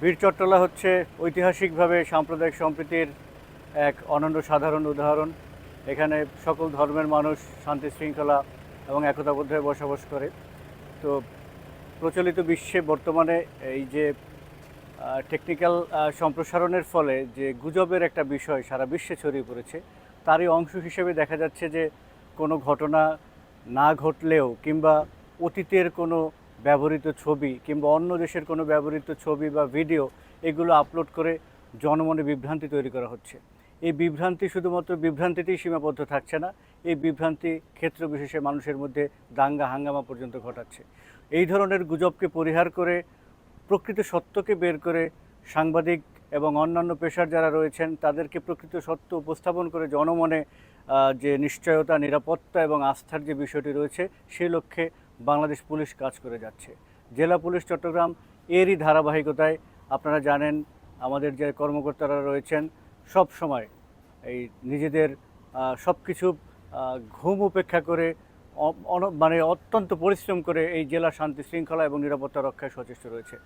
বীর চট্টলা হচ্ছে ঐতিহাসিকভাবে সাম্প্রদায়িক সম্প্রীতির এক অনন্য সাধারণ উদাহরণ। এখানে সকল ধর্মের মানুষ শান্তি শৃঙ্খলা এবং একতাবদ্ধ হয়ে বসবাস করে। তো প্রচলিত বিশ্বে বর্তমানে এই যে টেকনিক্যাল সম্প্রসারণের ফলে যে গুজবের একটা বিষয় সারা বিশ্বে ছড়িয়ে পড়েছে, তারই অংশ হিসেবে দেখা যাচ্ছে যে কোনো ঘটনা না ঘটলেও কিংবা অতীতের কোনো ব্যবহৃত ছবি কিংবা অন্য দেশের কোনো ব্যবহৃত ছবি বা ভিডিও, এগুলো আপলোড করে জনমনে বিভ্রান্তি তৈরি করা হচ্ছে। এই বিভ্রান্তি শুধুমাত্র বিভ্রান্তিতেই সীমাবদ্ধ থাকছে না, এই বিভ্রান্তি ক্ষেত্র বিশেষে মানুষের মধ্যে দাঙ্গা হাঙ্গামা পর্যন্ত ঘটাচ্ছে। এই ধরনের গুজবকে পরিহার করে, প্রকৃত সত্যকে বের করে সাংবাদিক এবং অন্যান্য পেশার যারা রয়েছেন, তাদেরকে প্রকৃত সত্য উপস্থাপন করে জনমনে যে নিশ্চয়তা, নিরাপত্তা এবং আস্থার যে বিষয়টি রয়েছে সেই লক্ষ্যে বাংলাদেশ পুলিশ কাজ করে যাচ্ছে। জেলা পুলিশ চট্টগ্রাম এরই ধারাবাহিকতায় আপনারা জানেন, আমাদের যে কর্মকর্তারা রয়েছেন, সব সময় এই নিজেদের সব কিছু ঘুম উপেক্ষা করে মানে অত্যন্ত পরিশ্রম করে এই জেলা শান্তি শৃঙ্খলা এবং নিরাপত্তা রক্ষায় সচেষ্ট রয়েছে।